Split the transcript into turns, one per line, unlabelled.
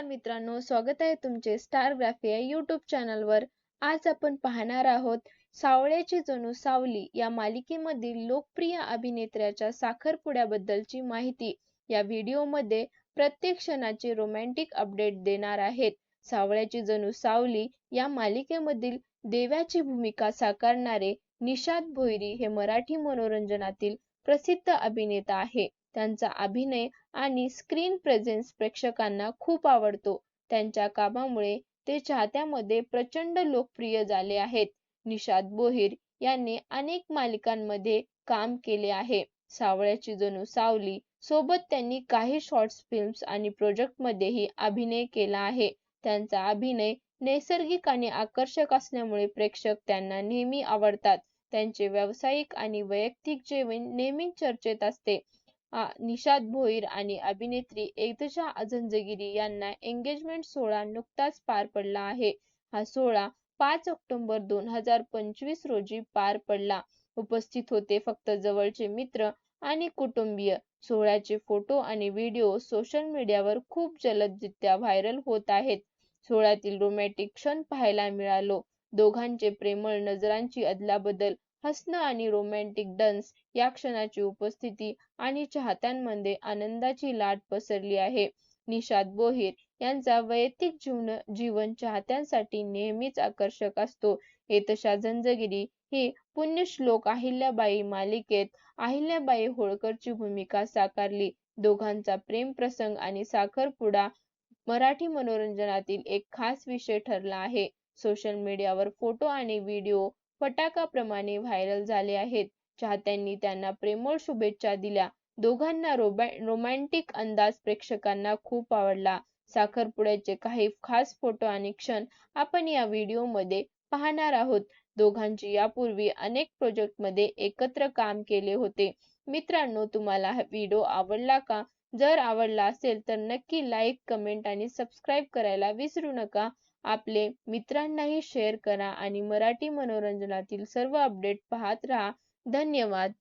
नमस्कार मित्रांनो स्वागत आहे तुमचे स्टार ग्राफिया या चॅनलवर आज आपण पाहणार आहोत सावळ्याची जणू सावली या मालिकेमधील लोकप्रिय अभिनेत्र्याच्या साखरपुड्याबद्दलची माहिती. या व्हिडिओमध्ये प्रत्येक क्षणाचे रोमॅन्टिक अपडेट देणार आहेत. सावळ्याची जणू सावली या मालिकेमधील देव्याची भूमिका साकारणारे निषाद भोईरी हे मराठी मनोरंजनातील प्रसिद्ध अभिनेता आहे. त्यांचा अभिनय आणि स्क्रीन presence प्रेक्षकांना खूप आवडतो. त्यांच्या कामामुळे ते चाहत्यांमध्ये प्रचंड लोकप्रिय झाले आहेत. निषाद बोहीर यांनी अनेक मालिकांमध्ये काम केले आहे. सावळ्याची जणू सावली सोबत त्यांनी काही शॉर्ट्स फिल्म्स आणि प्रोजेक्ट मध्येही अभिनय केला आहे. त्यांचा अभिनय नैसर्गिक आणि आकर्षक असल्यामुळे प्रेक्षक त्यांना नेहमी आवडतात. त्यांचे व्यावसायिक आणि वैयक्तिक जीवन नेहमी चर्चेत असते. निषाद भोईर आणि अभिनेत्री एकतशा अजंजगिरी यांना engagement सोहळा नुकताच पार पडला आहे. हा सोहळा पाच ऑक्टोबर दोन हजार पंचवीस रोजी पार पडला. उपस्थित होते फक्त जवळचे मित्र आणि कुटुंबीय. सोहळ्याचे फोटो आणि व्हिडिओ सोशल मीडियावर खूप जलदरित्या व्हायरल होत आहेत. सोहळ्यातील रोमॅन्टिक क्षण पाहायला मिळालो. दोघांचे प्रेमळ नजरांची अदलाबदल हसणं आणि romantic dance या क्षणाची उपस्थिती आणि चाहत्यांमध्ये आनंदाची लाट पसरली आहे. निषाद बोहीर यांचा वैयक्तिक जीवन जीवन चाहत्यांसाठी नेहमीच आकर्षक असतो. तशा झंझगिरी ही पुण्यश्लोक अहिल्याबाई मालिकेत अहिल्याबाई होळकरची भूमिका साकारली. दोघांचा प्रेम प्रसंग आणि साखरपुडा मराठी मनोरंजनातील एक खास विषय ठरला आहे. सोशल मीडियावर फोटो आणि व्हिडिओ फटाकाप्रमाणे व्हायरल झाले आहेत. चाहत्यांनी त्यांना प्रेमळ शुभेच्छा दिल्या. दोघांना romantic अंदाज प्रेक्षकांना खूप आवडला. साखरपुड्याचे काही खास फोटो आणि क्षण आपण या व्हिडिओमध्ये पाहणार आहोत. दोघांची यापूर्वी अनेक प्रोजेक्टमध्ये एकत्र काम केले होते. मित्रांनो तुम्हाला हा व्हिडिओ आवडला का? जर आवडला असेल तर नक्की लाईक कमेंट आणि subscribe करायला विसरू नका. आपले मित्रांनाही शेअर करा आणि मराठी मनोरंजनातील सर्व अपडेट पाहत रहा. धन्यवाद.